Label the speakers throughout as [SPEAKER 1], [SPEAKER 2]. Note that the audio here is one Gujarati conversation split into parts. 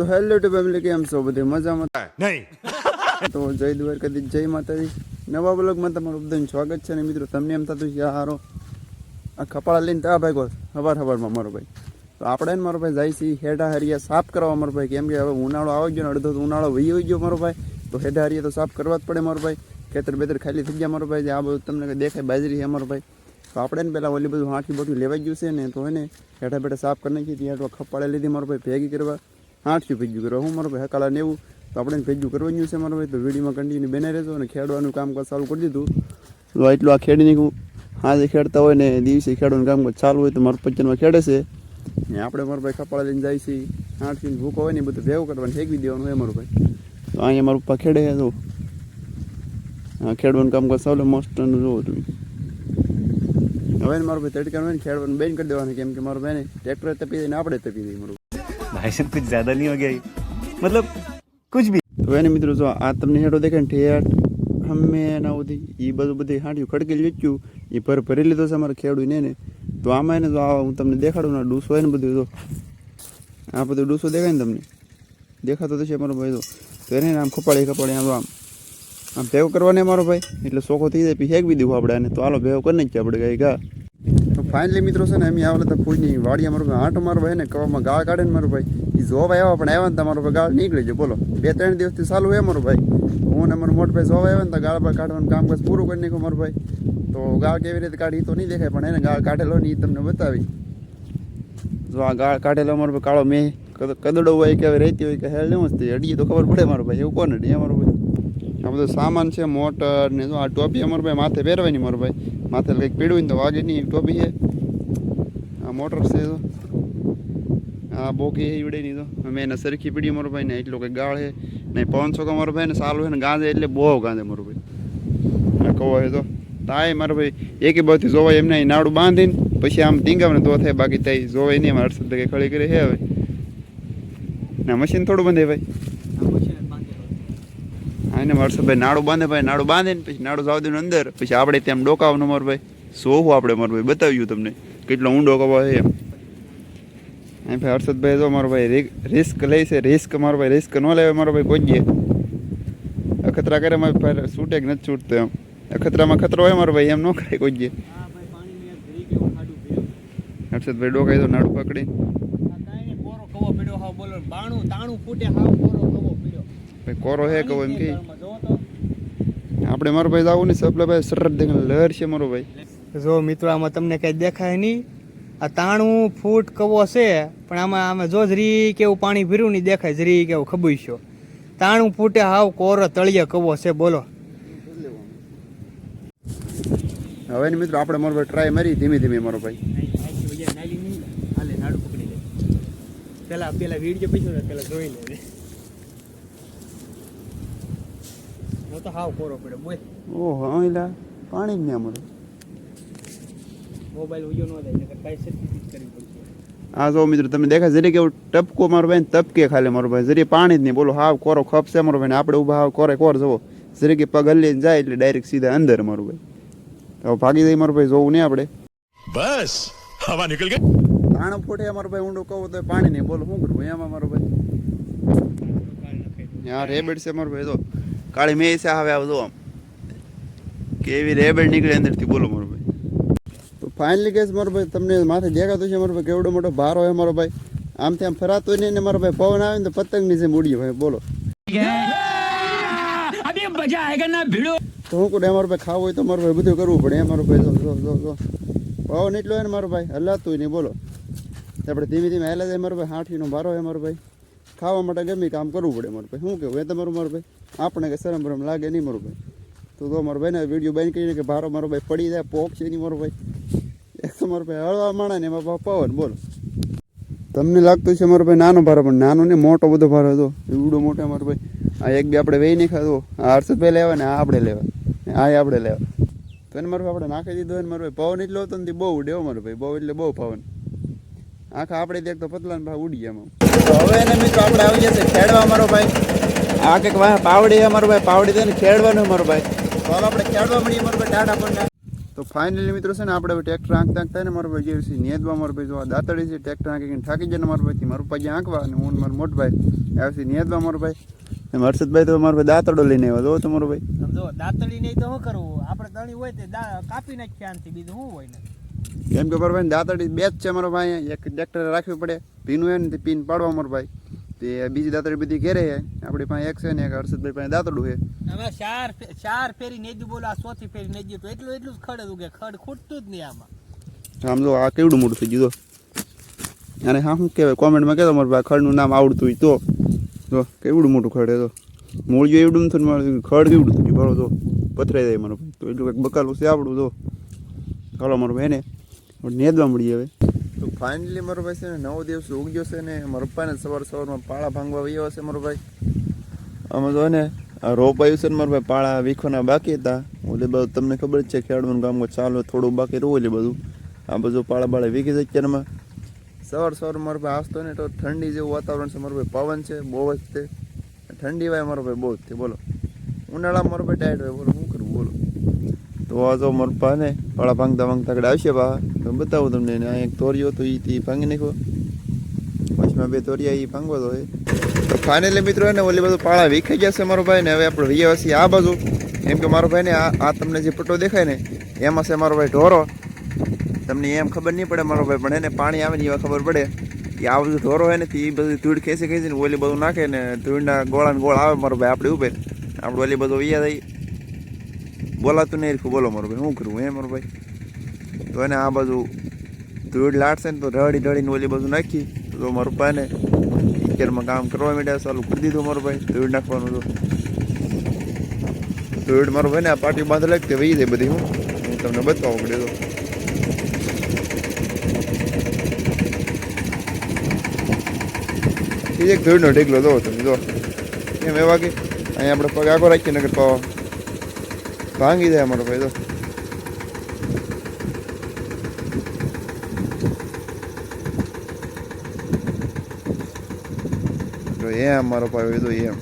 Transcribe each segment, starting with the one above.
[SPEAKER 1] તો હેલો ટુ ફેમિલી કેમ છો? બધે મજામાં?
[SPEAKER 2] નહીં.
[SPEAKER 1] તો જય દ્વારકાથી જય માતાજી. નવા બ્લોગમાં તમારું બધાનું સ્વાગત છે ને મિત્રો તમને એમ થતું છે હારો આ કપાળા લઈને તા ભાઈ હવાર હવારમાં મારો ભાઈ. તો આપણે ને મારો ભાઈ જાય છે હેઠા હરિયા સાફ કરવા મારો ભાઈ કેમ કે હવે ઉનાળો આવી ગયો ને અડધો ઉનાળો વહી ગયો મારો ભાઈ. તો હેઠા હરિયા તો સાફ કરવા જ પડે મારો ભાઈ. ખેતર બેતર ખાલી થઈ ગયા મારો ભાઈ જે આ બધું તમને દેખાય બાજરી છે મારો ભાઈ. તો આપણે ને પહેલાં ઓલી બધું હાંઠી બોઠી લેવાઈ ગયું છે ને તો એને હેઠા બેઠા સાફ કરી નાખી ત્યાં ખપાળે લીધી મારો ભાઈ ભેગી કરવા. આઠથી ભેજ્યું કરવા હું મારો ભાઈ હકાલા નેવું તો આપણે ભેગું કરવાનું છે મારો ભાઈ. તો વિડીયોમાં કન્ટિન્યુ બેને રહેજો અને ખેડવાનું કામકાજ ચાલુ કરી દીધું. તો એટલું આ ખેડી નાખ્યું હાજે ખેડતા હોય ને દિવસે ખેડવાનું કામકાજ ચાલુ હોય તો મારું પચનમાં ખેડે છે. ને આપણે મારો ભાઈ કપાળા લઈને જાય છે. આઠથી ભૂખ હોય ને બધું ભેગું કરવાનું, ફેંકવી દેવાનું હોય મારું ભાઈ. તો અહીંયા મારું પપ્પા ખેડે છે તો ખેડવાનું કામકાજ ચાલુ મસ્ત જોવો તમે. હવે મારો ભાઈ તડકાનું હોય ને ખેડવાનું બેન કરી દેવાનું, કેમ કે મારો બેને ટ્રેક્ટર તપી દઈને આપણે તપી દઈએ મારું.
[SPEAKER 2] भाई साहब कुछ ज्यादा नहीं हो गया ये? मतलब कुछ भी
[SPEAKER 1] તો એને મિત્રો જો આ તમને હેડો દેખાય ને ઠેઠ અમે એના સુધી એ બધું બધી હાંડિયું ખડકી લીધું એ ભર ભરી લીધો છે અમારે ખેડૂને ને તો આમાં એને જો આ હું તમને દેખાડું ને ડૂસો હોય ને બધું જો આ બધું ડૂસો દેખાય ને તમને દેખાતો તો છે મારો ભાઈ તો તો એને આમ ખપાડી ખપાડી આમ આમ આમ ભેગો કરવાને મારો ભાઈ એટલે સોખો થઈ જાય પછી હેકવી દેવું આપણે આને તો હાલો ભેગો કરી નાખીએ આપણે ગાય ગા તો ફાઇનલી મિત્રો છે ને, એમ તો ફૂડની વાડીયા મારો ભાઈ આંટો મારો ભાઈ ને કવામાં ગાળ કાઢે ને મારો ભાઈ. એ જોવા આવ્યા, પણ આવ્યા ને તમારો ભાઈ ગાળ નીકળી જાય બોલો બે ત્રણ દિવસથી ચાલુ હોય મારો ભાઈ. હું ને મારો મોટો ભાઈ જોવા આવ્યા ને તો ગાળ પર કાઢવાનું કામકાજ પૂરું કરી નાખ્યું મારો ભાઈ. તો ગાળ કેવી રીતે કાઢી તો નહીં દેખાય, પણ એને ગાળ કાઢેલો ને એ તમને બતાવી. જો આ ગાળ કાઢેલો મારો ભાઈ કાળો મેં. કદ- કદડો હોય કે રહેતી હોય કે હેલ નહીં મસ્તી અડીએ તો ખબર પડે મારો ભાઈ, એવું કોણ અડીએ મારો ભાઈ? આ બધો સામાન છે, મોટર ને આ ટોપી અમર ભાઈ માથે પહેરવાની મારો ભાઈ. માથે કંઈક પીડ્યું ને તો વાગે નહીં ટોપી છે. આ મોટર છે તો આ બોકી છે ઈવડે નહીં તો અમે એને સરખી પીડી મારો ભાઈ ને એટલો કંઈક ગાળ છે. ને પવન છોકરો મારો ભાઈ ને સારું છે ને ગાંધે એટલે બહુ ગાંધે મારો ભાઈ. આ કહો છે તો. તાય મારો ભાઈ, એકે બધી જોવાય એમને નાડું બાંધીને પછી આમ ટીંગાવે ને તો થાય, બાકી થાય જોવાય નહીં અમારે હર્ષદ કંઈ ખળી કરી છે હવે. ના, મશીન થોડું બંધે ભાઈ. એને હર્ષદભાઈ નાડું બાંધે ભાઈ નાડું બાંધે ને પછી નાડું જાવ અંદર પછી આપણે ત્યાં ડોકાવાનું મારો ભાઈ. સોવું આપણે મારું ભાઈ? બતાવ્યું તમને. કેટલો ઊંડો કવા છે એમ. અહીં ભાઈ હર્ષદભાઈ જો મારો ભાઈ રિસ્ક લે છે રિસ્ક મારો ભાઈ રિસ્ક ન લેવાય મારો ભાઈ કોઈ અખતરા કરે મારે ભાઈ છૂટે કે નથી છૂટતો એમ. અખતરામાં ખતરો હોય મારો ભાઈ એમ ન કરે કોઈ હર્ષદભાઈ ડોકાઈ તો નાડું પકડી.
[SPEAKER 3] કોરો કવો પીડ્યો હાવ બોલો બાણું તાણું ફૂટે હાવ કવો
[SPEAKER 1] ભાઈ કોરો હે કહો એમ કે. આપણે મારો ભાઈ જવું નહીં સપલા ભાઈ સરસ દેખાય લહેર છે મારો ભાઈ.
[SPEAKER 3] જો મિત્રો આમાં તમને કઈ દેખાય નહીં. આ તાણું ફૂટ કવો છે પણ આમાં આમાં જો જરી કેવું પાણી ભીરું નહીં દેખાય જરી કેવું ખબુશ્યો તાણું ફૂટે હાવ કોરો તળિયે કવો છે બોલો.
[SPEAKER 1] હવે ને મિત્રો આપણે મારો ભાઈ ટ્રાય મારી ધીમે ધીમે મારો ભાઈ.
[SPEAKER 3] પેલા પેલા વીડિયો પછી પેલા જોઈ લે હું કોરો પડ્યો બોલ
[SPEAKER 1] ઓહો અહીંલા પાણી જ નહીં મળે.
[SPEAKER 3] મોબાઈલ ઉયો ન જાય
[SPEAKER 1] હા જો મિત્ર તમે દેખાય જરી કેવું ટપકો મારો ભાઈ તપકે ખાલી મારો ભાઈ. જરી પાણી જ નહીં બોલો હાવ કોરો ખપશે મારો ભાઈ આપણે ઊભા હાવ કોરે કોર જવો જરી કે પગ હલ્લીને જાય એટલે ડાયરેક્ટ સીધા અંદર મારું ભાઈ. હવે ભાગી જઈ મારો ભાઈ જોવું નહીં આપણે.
[SPEAKER 2] બસ હવા નીકળ ગઈ.
[SPEAKER 1] પાણી ફૂટે અમારો ભાઈ ઊંડો કહું તો પાણી નહીં. બોલો શું કરવું એમાં મારો ભાઈ. યાર રેબેડ છે મારો ભાઈ તો કાળી મેં આવે આવજો આમ. કેવી રેબેડ નીકળે અંદરથી, બોલો મારો ભાઈ. તો ફાઇનલી કેસ મારો ભાઈ, તમને માથે દેખાતો છે મારો ભાઈ, કેવડો મોટો ભારો હોય મારો ભાઈ. આમ ત્યાં ફરાતો નહીં ને મારો ભાઈ પવન આવે ને તો પતંગની જેમ ઉડીએ ભાઈ, બોલો. તો હું કોઈ મારો ભાઈ ખાવું હોય તો મારો ભાઈ બધું કરવું પડે એ મારો ભાઈ. પવન એટલો હોય ને મારો ભાઈ, હલાતું નહીં બોલો. આપણે ધીમે ધીમે હેલા જાય મારો ભાઈ હાથીનો ભારો હોય મારો ભાઈ. ખાવા માટે ગમે કામ કરવું પડે મારું ભાઈ. શું કહેવું? એ તમારું મારું ભાઈ? આપણે કે શરમ બરમ લાગે નહીં મારું ભાઈ. તો તો મારો ભાઈ ને વીડિયો બંધ કરીને કે ભારો મારો ભાઈ પડી જાય, પોક છે નહીં મારો ભાઈ. એક તો મારો ભાઈ હળવા માણા ને એમાં પવન, બોલો. તમને લાગતું છે મારો ભાઈ નાનો ભારો, પણ નાનો ને મોટો બધો ભારો હતો. એવડો મોટો મારો ભાઈ. આ એક બે આપણે વેઈ નહીં ખાધો આ હર્ષદભાઈ લેવા ને આ આપણે લેવા. આ આપણે લેવા. તો એને મારો ભાઈ આપણે નાખી દીધો એને મારો ભાઈ પવન એટલો હતો ને બહુ ઉડે હો મારો ભાઈ. બહુ એટલે બહુ પવન. આખા આપણે દેખ તો પતલા ભાઈ ઉડી ગયા તો હવે એને મિત્રો આપણે આવી જશે ખેડવા મારો ભાઈ. આ કંઈક પાવડી અમારો ભાઈ. પાવડી દે ને ખેડવાનું અમારો ભાઈ. તો આપણે ખેડવા મળીએ અમારો ભાઈ ટાટા પણ તો ફાઇનલી મિત્રો છે ને આપણે હવે ટ્રેક્ટર આંકતા આંકતા ને મારો ભાઈ જે નેદવા મારો ભાઈ જોવા દાતડી છે ટ્રેક્ટર આંકી થાકી જાય મારો ભાઈ મારો ભાઈ આંકવા અને હું મારો મોટો ભાઈ આવે છે નેદવા મારો ભાઈ. એમ હર્ષદભાઈ તો મારો ભાઈ દાતડો લઈને આવ્યો. જો તમારો ભાઈ.
[SPEAKER 3] જો દાંતડી નહીં તો શું કરવું આપણે તણી હોય તે દા- કાપી નાખી આનથી બીજું શું હોય ને?
[SPEAKER 1] કેમ કે મારો ભાઈ દાંતડી બે જ છે મારો ભાઈ એક ટ્રેક્ટર રાખવી પડે. પીનું હોય ને પીન પાડવા મારો ભાઈ. તે બીજી દાંતડી બધી ઘેરે છે. આપણી પાસે એક છે ને એક હર્ષદભાઈ પાસે દાંતડું છે.
[SPEAKER 3] હવે ચાર ચાર ફેરી નહીં બોલો આ ચોથી ફેરી નહીં તો એટલું એટલું જ ખડ ઉગે. ખડ ખૂટતું જ નહીં આમાં.
[SPEAKER 1] આમ જો આ કેવડું મોટું થઈ ગયું તો. અને હા શું કહેવાય? કોમેન્ટમાં કહેતો મારું ભાઈ ખડનું નામ આવડતું હોય તો. જો કેવડું મોટું ખડ તો. મૂળ મૂળિયું એવડું નથી મારું ખડ કેવડું થયું બરો તો. પથરાઈ જાય મારો ભાઈ. તો એટલું કંઈક બકાલું છે આવડું તો. ચાલો મારો ભાઈ ને નેદવા મળીએ હવે. તો ફાઇનલી મારો ભાઈ છે ને નવો દિવસ ઉગ્યો છે ને મારા પપ્પાને સવાર સવારમાં પાળા ભાંગવા વયો હશે મારો ભાઈ. અમે જો ને આ રોપ આવ્યું છે ને મારા ભાઈ, પાળા વીખવાના બાકી હતા. એટલે બધું તમને ખબર છે ખેડૂતનું કામ ચાલો, થોડું બાકી રહ્યું એટલે બધું. આ બધું પાળા બાળા વીખી જાય અત્યારમાં સવાર સવાર મારો ભાઈ આવતો ને તો ઠંડી જેવું વાતાવરણ છે મારો ભાઈ, પવન છે, બહુ જ છે. ઠંડી વાય મારો ભાઈ બહુ જ છે, બોલો. ઉનાળામાં મારો ભાઈ ટાઈટ હોય, બોલો. તો આ તો મારું પા ને પાળા ભાંગતા ભાંગતા આગળ આવશે બા. તો બતાવું તમને, ને આ એક તોરિયો તો એ ભાંગી નાખ્યો પછીમાં બે તોરિયા એ ભાંગવો તો એ ફાઇનલી મિત્રો, એને ઓલી બધું પાળા વીખાઈ જશે મારો ભાઈ, ને હવે આપણે રહીવાસી આ બાજુ. એમ કે મારો ભાઈ ને આ તમને જે પટ્ટો દેખાય ને, એમાં છે મારો ભાઈ ઢોરો. તમને એમ ખબર નહીં પડે મારો ભાઈ, પણ એને પાણી આવે ને એવા ખબર પડે કે આ બધું ઢોરો હોય ને એ બધું ધૂળ ખેંચી ખેંચીને ઓલી બધું નાખે ને ધૂળના ગોળા ને ગોળ આવે મારો ભાઈ આપણે ઉભે આપણે ઓલી બધું વૈયા થઈ બોલાતું નહીં રીખું, બોલો મારો ભાઈ શું કરવું હે મારો ભાઈ? તો એને આ બાજુ ધૂળ લાટશે ને તો રડી રડીને ઓલી બાજુ નાખી, તો મારું પાને ટીચરમાં કામ કરવા માંડ્યા, ચાલુ કરી દીધું મારો ભાઈ, ધૂળ નાખવાનું તો ધૂળ મારો ભાઈ ને આ પાટી બાંધ લાગતી વહી જાય બધી, હું હું તમને બતાવું પડે તો. એ એક ધૂળનો ઢેકલો દો તમે, જો. એમ એવા કે અહીંયા આપણે પગ આગો રાખીએ નગર પાવા. ભાંગી જાય અમારો ભાઈ તો તો એમ મારો ભાઈ તો એમ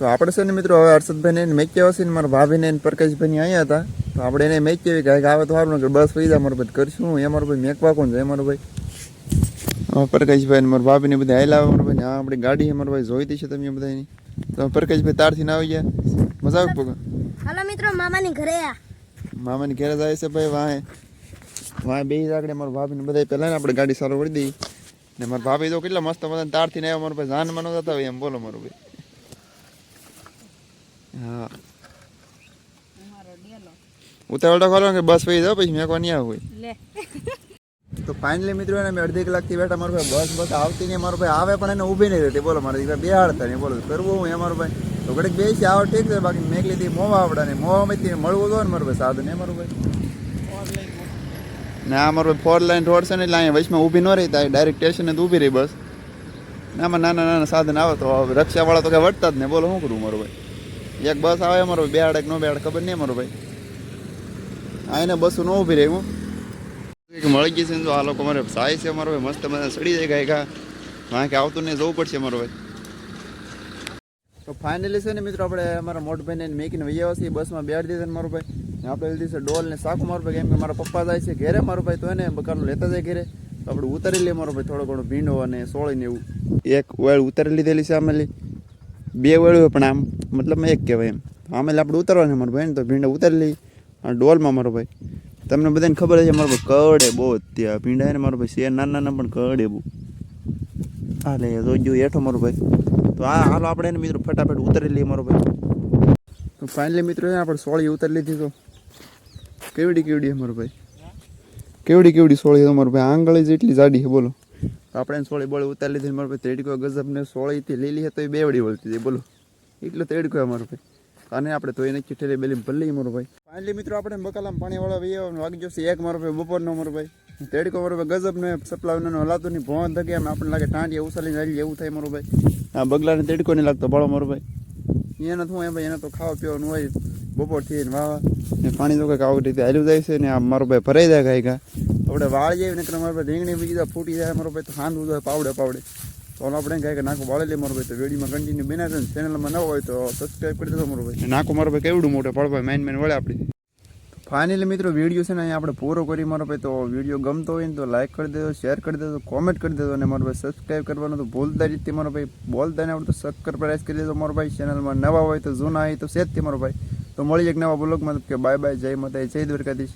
[SPEAKER 1] તો આપણે છે ને મિત્રો હવે હર્ષદભાઈને એને મેચ્યા હશે ને મારા ભાભીને એને પ્રકાશભાઈ અહીંયા હતા. તો આપણે એને મેચ્યા કે આવે તો સારું ને બસ પૈસા મારો ભાઈ કરશું. એ મારો ભાઈ મેકવા કોણ છે મારો ભાઈ? પ્રકાશભાઈ મારા ભાભીને બધા આવેલા આવે મારો ભાઈ. હા આપણી ગાડી છે મારો ભાઈ જોઈતી છે તમે બધાની તો પ્રકાશભાઈ તારથી ના આવી ગયા. મજા આવે પગ?
[SPEAKER 4] હાલો મિત્રો મામાની ઘરે આ.
[SPEAKER 1] મામાની ઘરે જાય છે ભાઈ વાહે. વાહે બે આગળ મારા ભાભીને બધા પહેલાં ને આપણે ગાડી સારું કરી દઈ ને મારા ભાભી તો કેટલા મસ્ત મસ્ત તારથી ને આવ્યા. મારો ભાઈ જાનમાં ન જતા હોય એમ. બોલો મારું ભાઈ. હા. ઉતાવળ ખોલો કે બસ પૈ જાઓ પછી મેં નહીં આવું
[SPEAKER 4] લે.
[SPEAKER 1] તો ફાઇનલી મિત્રો એને મેં અડધી કલાકથી બેઠા મારો ભાઈ બસ બસ આવતી નહીં મારો ભાઈ આવે પણ એને ઊભી નહીં રહેતી. બોલો મારા દીકરા બે હાડતા નહીં બોલો કરવું હું એ મારો ભાઈ? તો ઘડીક બે છે આવો ઠીક છે બાકી મેં લીધી મોવા આવડા ને મોવામાંથી મળવું તો ને મારો ભાઈ સાધન એ મારો ભાઈ? ના મારો ભાઈ ફોર લાઈન રોડ છે ને એટલે અહીંયા વચમાં ઊભી ન રહી થાય ડાયરેક્ટ સ્ટેશને તો ઊભી રહી બસ. ના આમાં નાના નાના સાધન આવે તો રક્ષાવાળા તો કાંઈ વટતા જ ને બોલો શું કરું મારો ભાઈ? એક બસ આવે અમારો બે અડક નો બે અડક ખબર નહીં અમારો ભાઈ. આ એને બસો ન ઊભી રહી, હું. મળી ગઈ છે ને તો આ લોકો મારે સાય છે અમારો ભાઈ, મસ્ત મને સડી જાય ગાય ગા વાં કે આવતું નહીં, જવું પડશે અમારો ભાઈ. તો ફાઇનલી છે ને મિત્રો, આપણે અમારા મોટ ભાઈને મેકીને વૈયા છીએ, બસમાં બેડ દીધા ને મારો ભાઈ. આપણે લીધી છે ડોલ ને સાકું મારો ભાઈ, કેમ કે મારા પપ્પા જાય છે ઘેરે, મારો ભાઈ તો એને બકાનું લેતા જાય ઘેરે. તો આપણે ઉતારી લઈએ મારો ભાઈ થોડો ઘણો ભીંડો અને સોળીને એવું. એક વેળ ઉતારી લીધેલી છે આમેલી. બે વળ્યું પણ આમ, મતલબ એક કહેવાય એમ. આમેલે આપણે ઉતારવાની મારો ભાઈ ને તો ભીંડા ઉતારી લઈ અને ડોલમાં મારો ભાઈ. તમને બધાને ખબર છે મારો ભાઈ કડે બહુ ત્યાં ભીંડા ને મારો ભાઈ, શેર નાના નાના પણ કડે બહુ. હાલે જોજો હેઠો મારો ભાઈ. તો આ, હાલો આપણે એને મિત્રો ફટાફટ ઉતારી લઈએ મારો ભાઈ. તો ફાઇનલી મિત્રો આપણે સોળી ઉતારી લીધી તો. કેવડી કેવડી છે મારો ભાઈ? કેવડી કેવડી સોળી છે ભાઈ? આંગળી જેટલી જાડી છે, બોલો. આપણે સોળી બોળી ઉતારી લીધી. મારો ભાઈ તેડકો ગજબને સોળીથી લીલી છે તો એ બેવડી વળતી હતી. બોલો, એટલો તેડકો મારો ભાઈ. અને આપણે તો એને ચીઠેલી બેલી ભલ્લી મારો ભાઈ. ફાઇનલી મિત્રો, આપણે બકાલામ પાણી વાળા વૈયા વાગી જશે એક મારો ભાઈ, બપોરનો મારો ભાઈ. તેડકો મારો ભાઈ ગજબ ને સપલાવનો હલાતું નહીં ભોં થકી એમ આપણને લાગે ટાંડિયા ઉસાલીને હાલી એવું થાય મારો ભાઈ. આ બગલાને તેડકો નહીં લાગતો બાળો મારો ભાઈ. એને તો એમ ભાઈ, એને તો ખાવા પીવાનું હોય, બપોરથી વાવા પાણી તો કંઈક આવી રીતે હાલ્યું જાય છે ને આ મારો ભાઈ ભરાઈ જાય કાંઈ કાં આપણે વાળ જઈએ ને મારો ભાઈ રીંગણી બીજી તો ફૂટી જાય મારો ભાઈ તો ખાંડવું ઉદો પાવડે પાવડે. તો આપણે કહે કે નાખો વાળે લે મારો ભાઈ તો વેડીમાં કન્ટિન્યુ બિના છે ને ચેનલમાં ન હોય તો સબસ્ક્રાઈબ કરી દેજો મારો ભાઈ. નાખો મારો ભાઈ કેવડું મોટો પડવા મેન માઇન વળે આપણી ફાઇનલી મિત્રો વીડિયો છે ને અહીંયા આપણે પૂરો કરી મારો ભાઈ તો વીડિયો ગમતો હોય ને તો લાઇક કરી દેજો શેર કરી દેજો કોમેન્ટ કરી દેજો અને મારો ભાઈ સબસ્ક્રાઈબ કરવાનું તો ભૂલતા રીતે મારો ભાઈ. બોલતા ને આવડતું સબસ્ક્રાઈબ પ્રાઇસ કરી દેજો મારો ભાઈ. ચેનલમાં નવા હોય તો જૂના હોય તો સેજથી મારો ભાઈ. તો મળી એક નવા બ્લોગમાં. કે બાય બાય જય માતા જય દ્વારકાધીશ.